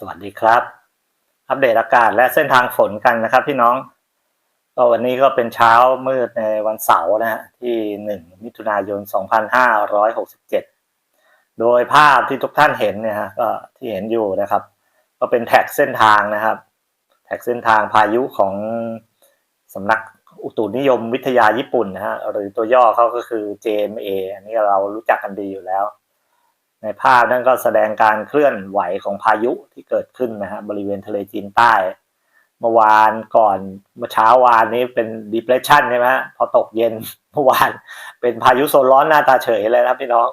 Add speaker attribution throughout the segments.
Speaker 1: สวัสดีครับ อัปเดตอากาศและเส้นทางฝนกันนะครับพี่น้องก็วันนี้ก็เป็นเช้ามืดในวันเสาร์นะฮะที่หนึ่งมิถุนายน 2567 โดยภาพที่ทุกท่านเห็นเนี่ยฮะก็ที่เห็นอยู่นะครับ ก็เป็นแท็กเส้นทางนะครับ แท็กเส้นทางพายุของสำนักอุตุนิยมวิทยาญี่ปุ่นนะฮะหรือตัวย่อเขาก็คือ JMA อันนี้เรารู้จักกันดีอยู่แล้ว ในภาพนั่นก็แสดงการเคลื่อนไหวของพายุที่เกิดขึ้นนะฮะบริเวณทะเลจีนใต้เมื่อวานก่อนเมื่อเช้าวานนี้เป็น depression ใช่ไหมฮะพอตกเย็นเมื่อวานเป็นพายุโซนร้อนหน้าตาเฉยเลยนะครับพี่น้อง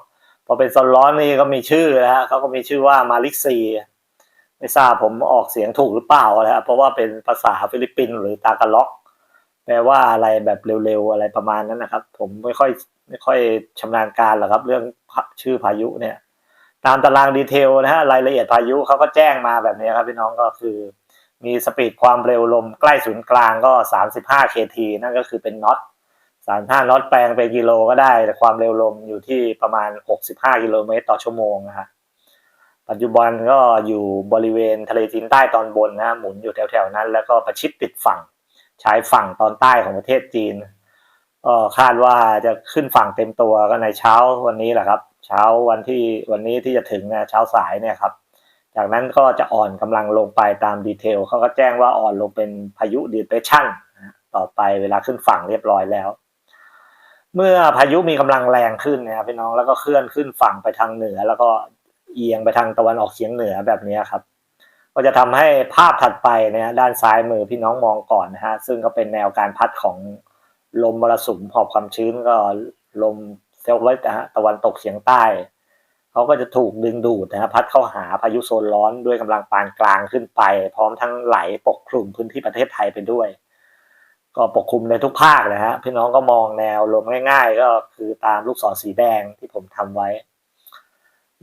Speaker 1: พอเป็นโซนร้อนนี่ก็มีชื่อนะฮะเขาก็มีชื่อว่ามาลิกซีไม่ทราบผมออกเสียงถูกหรือเปล่านะครับเพราะว่าเป็นภาษาฟิลิปปินส์หรือตากาล็อกแปลว่าอะไรแบบเร็วๆอะไรประมาณนั้นนะครับ ผมไม่ค่อยไม่ค่อยชำนาญการหรอกครับ เรื่องชื่อพายุเนี่ย ตามตารางดีเทลนะฮะรายละเอียดพายุเขาก็แจ้งมาแบบนี้ครับพี่น้องก็คือ มีสปีดความเร็วลมใกล้ศูนย์กลางก็ 35 kt นั่นก็คือเป็นน็อต35น็อตแปลงเป็นกิโลก็ได้ แต่ความเร็วลมอยู่ที่ประมาณ 65 กิโลเมตรต่อชั่วโมงนะฮะปัจจุบันก็อยู่บริเวณทะเลจีนใต้ตอนบนนะหมุนอยู่แถวๆนั้น แล้วก็ประชิดติดฝั่งชายฝั่งตอนใต้ของประเทศจีน ก็คาดว่าจะขึ้นฝั่งเต็มตัวก็ในเช้าวันนี้แหละครับ เช้าวันที่วันนี้ที่จะถึงนะเช้าสายเนี่ยครับ จากนั้นก็จะอ่อนกำลังลงไปตามดีเทลเขาก็แจ้งว่าอ่อนลงเป็นพายุดีเพรสชั่นต่อไปเวลาขึ้นฝั่งเรียบร้อยแล้ว เมื่อพายุมีกำลังแรงขึ้นนะครับพี่น้องแล้วก็เคลื่อนขึ้นฝั่งไปทางเหนือ แล้วก็เอียงไปทางตะวันออกเฉียงเหนือแบบนี้ครับก็จะทำให้ภาพถัดไปเนี่ยด้านซ้ายมือพี่น้องมองก่อนนะฮะซึ่งก็เป็นแนวการพัดของ ลมมรสุมหอบความชื้นก็ลมเซลเวสนะฮะตะวันตกเฉียงใต้เขาก็จะถูกดึงดูดนะฮะพัดเข้าหาพายุโซนร้อนด้วยกำลังปานกลางขึ้นไป พร้อมทั้งไหลปกคลุมพื้นที่ประเทศไทยไปด้วย ก็ปกคลุมในทุกภาคนะฮะพี่น้องก็มองแนวลมง่าย ๆ ก็คือตามลูกศรสีแดงที่ผมทำไว้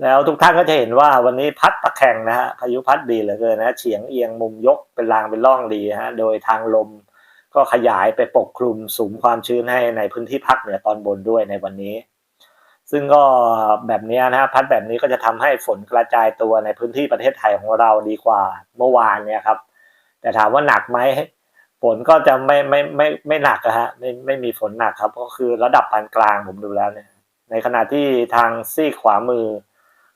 Speaker 1: แล้วทุกท่านก็จะเห็นว่าวันนี้พัดตะแคงนะฮะพายุพัดดีเหลือเกินนะเฉียงเอียงมุมยกเป็นรางเป็นร่องดีฮะโดยทางลม ก็ขยายไปปกคลุมสูงความชื้นให้ในพื้นที่ภาคเหนือตอนบนด้วยในวันนี้ ซึ่งก็แบบนี้นะฮะพัดแบบนี้ก็จะทำให้ฝนกระจายตัวในพื้นที่ประเทศไทยของเราดีกว่าเมื่อวานเนี่ยครับ แต่ถามว่าหนักไหมฝนก็จะไม่ไม่ไม่ไม่หนักอะฮะไม่ไม่มีฝนหนักครับ ก็คือระดับปานกลางผมดูแล้วเนี่ย ในขณะที่ทางซีกขวามือ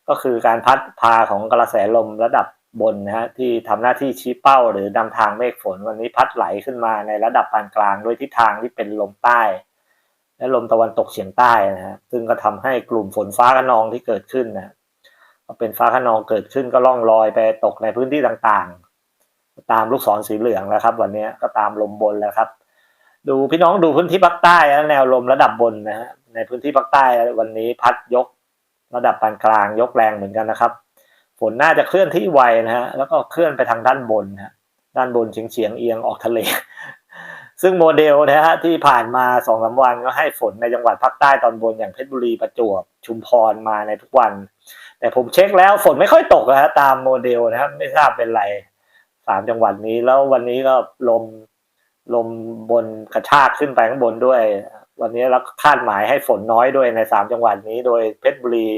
Speaker 1: ก็คือการพัดพาของกระแสลมระดับ บนนะฮะที่ทำหน้าที่ชี้เป้าหรือนำทางเมฆฝนวันนี้พัดไหลขึ้นมาในระดับปานกลางด้วยทิศทางที่เป็นลมใต้ และลมตะวันตกเฉียงใต้นะฮะซึ่งก็ทำให้กลุ่มฝนฟ้าขนองที่เกิดขึ้นนะเป็นฟ้าขนองเกิดขึ้นก็ล่องลอยไปตกในพื้นที่ต่างๆ ตามลูกศรสีเหลืองแล้วครับ วันนี้ก็ตามลมบนแล้วครับ ดูพี่น้องดูพื้นที่ภาคใต้แนวลมระดับบนนะฮะในพื้นที่ภาคใต้วันนี้พัดยก ระดับปานกลางยกแรงเหมือนกันนะครับ นน่าจะเคลื่อนที่ไวนะฮะแล้วก็เคลื่อนไปทางด้านบนนะด้านบนเฉียงเฉียงเอียงออกทะเล ซึ่งโมเดลนะฮะที่ผ่านมาสองสาวันก็ให้ฝนในจังหวัดภาคใต้ตอนบนอย่างเพชรบุรีประจวบชุมพรมาในทุกวัน แต่ผมเช็คแล้วฝนไม่ค่อยตกนะฮะตามโมเดลนะครับไม่ทราบเป็นไรสามจังหวัดนี้แล้ววันนี้ก็ลมลมบนกระชากขึ้นไปข้างบนด้วย วันนี้เราคาดหมายให้ฝนน้อยด้วยในสามจังหวัดนี้ โดยเพชรบุรี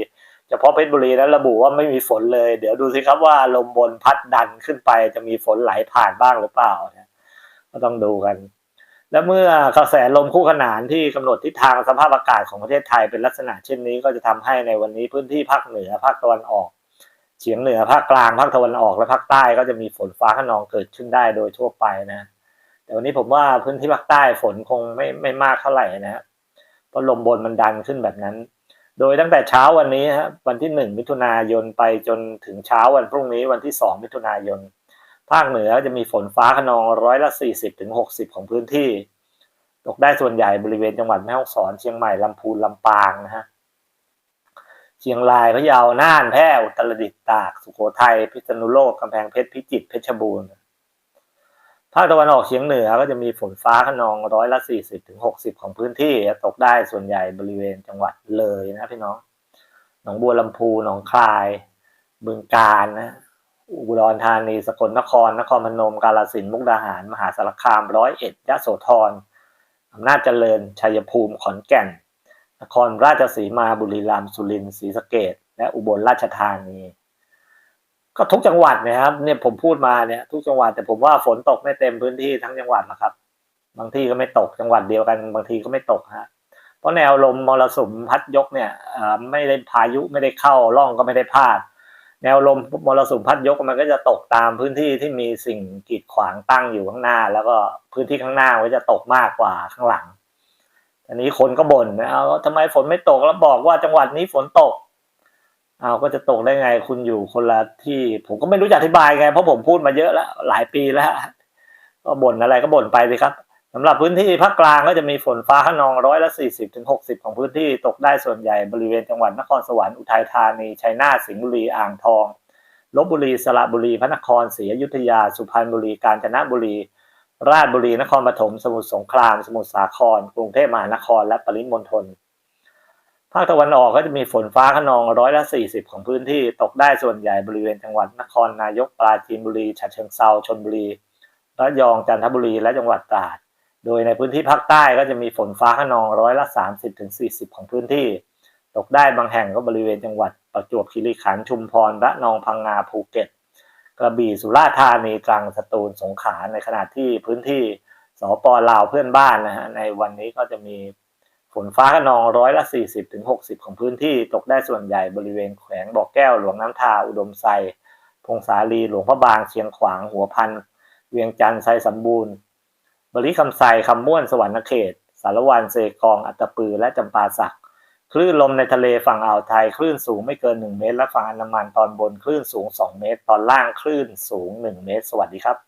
Speaker 1: เฉพาะเพชรบุรีนั้นระบุว่าไม่มีฝนเลย เดี๋ยวดูสิครับว่าลมบนพัดดันขึ้นไปจะมีฝนไหลผ่านบ้างหรือเปล่านะก็ต้องดูกัน และเมื่อกระแสลมคู่ขนานที่กำหนดทิศทางสภาพอากาศของประเทศไทยเป็นลักษณะเช่นนี้ ก็จะทำให้ในวันนี้พื้นที่ภาคเหนือภาคตะวันออกเฉียงเหนือภาคกลางภาคตะวันออกและภาคใต้ก็จะมีฝนฟ้าขนองเกิดขึ้นได้โดยทั่วไปนะ แต่วันนี้ผมว่าพื้นที่ภาคใต้ฝนคงไม่ไม่มากเท่าไหร่นะเพราะลมบนมันดันขึ้นแบบนั้น โดยตั้งแต่เช้าวันนี้ฮะวันที่หนึ่งมิถุนายนไปจนถึงเช้าวันพรุ่งนี้วันที่สองมิถุนายน ภาคเหนือจะมีฝนฟ้าขนองร้อยละสี่สิบถึงหกสิบของพื้นที่ ตกได้ส่วนใหญ่บริเวณจังหวัดแม่ฮ่องสอน เชียงใหม่ลำพูนลำปางนะฮะเชียงรายพะเยาน่านแพร่อุตรดิตถ์ตาก สุโขทัยพิษณุโลกกำแพงเพชรพิจิตรเพชรบูรณ์ ภาคตะวันออกเฉียงเหนือก็จะมีฝนฟ้าขนองร้อยละสี่สิบถึงหกสิบของพื้นที่ตกได้ส่วนใหญ่บริเวณจังหวัดเลยนะพี่น้อง หนองบัวลำพูหนองคายบึงกาฬนะอุดรธานีสกลนคร นครพนมกาฬสินธุ์มุกดาหาร มหาสารคามร้อยเอ็ดยะโสธรอำนาจเจริญชัยภูมิขอนแก่น นครราชสีมาบุรีรัมย์สุรินทร์ศรีสะเกษและอุบลราชธานี ก็ทุกจังหวัดนะครับ เนี่ยผมพูดมาเนี่ยทุกจังหวัดแต่ผมว่าฝนตกไม่เต็มพื้นที่ทั้งจังหวัดหรอกครับ บางที่ก็ไม่ตกจังหวัดเดียวกัน บางทีก็ไม่ตกฮะเพราะแนวลมมรสุมพัดยกเนี่ยอ่อไม่ได้พายุไม่ได้เข้าร่องก็ไม่ได้พาด แนวลมมรสุมพัดยกมันก็จะตกตามพื้นที่ที่มีสิ่งกีดขวางตั้งอยู่ข้างหน้า แล้วก็พื้นที่ข้างหน้าก็จะตกมากกว่าข้างหลังอันนี้คนก็บ่นนะเอาทำไมฝนไม่ตกแล้วบอกว่าจังหวัดนี้ฝนตก เอาก็จะตกได้ไงคุณอยู่คนละที่ ผมก็ไม่รู้จะอธิบายไง เพราะผมพูดมาเยอะแล้ว หลายปีแล้ว ก็บ่นอะไรก็บ่นไปสิครับสำหรับพื้นที่ภาคกลางก็จะมีฝนฟ้าขนองร้อยละสี่สิบถึงหกสิบของพื้นที่ตกได้ส่วนใหญ่บริเวณจังหวัดนครสวรรค์อุทัยธานีชัยนาทสิงห์บุรีอ่างทองลบบุรีสระบุรีพระนครศรีอยุธยา สุพรรณบุรีกาญจนบุรี ราชบุรีนครปฐมสมุทรสงคราม สมุทรสาคร กรุงเทพมหานครและปริมณฑลาคตะวันออกก็จะมีฝนฟ้าขนองร้อยละสี่สิบของพื้นที่ตกได้ส่วนใหญ่บริเวณจังหวัดนครนายกปราจีนบุรีฉะเชิงเซาชลบุรีระยองจันทบุรีและจังหวัดตราด โดยในพื้นที่ภาคใต้ก็จะมีฝนฟ้าขนองร้อยละสามสิบถึงสี่สิบของพื้นที่ ตกได้บางแห่งก็บริเวณจังหวัดประจวบคีรีขันธ์ชุมพรระนองพังงาภูเก็ต กระบี่สุราษฎร์ธานีตรังสตูลสงขลาในขณะที่พื้นที่สปลาวเพื่อนบ้านนะฮะในวันนี้ก็จะมี ฝนฟ้าขนองร้อยละสี่สิบถึงหกสิบของพื้นที่ตกได้ส่วนใหญ่บริเวณแขวงบ่อแก้วหลวงน้ำทาอุดมไซพงสาลีหลวงพระบางเชียงขวางหัวพันเวียงจันทร์ไซสมบูรณ์ บริคำไซคำม่วนสวรรณเขต สารวันเซกอง อัตตปือและจำปาสักคลื่นลมในทะเลฝั่งอ่าวไทยคลื่นสูงไม่เกิน 1 เมตร และฝั่งอันดามันตอนบนคลื่นสูง 2 เมตร ตอนล่างคลื่นสูง 1 เมตร สวัสดีครับ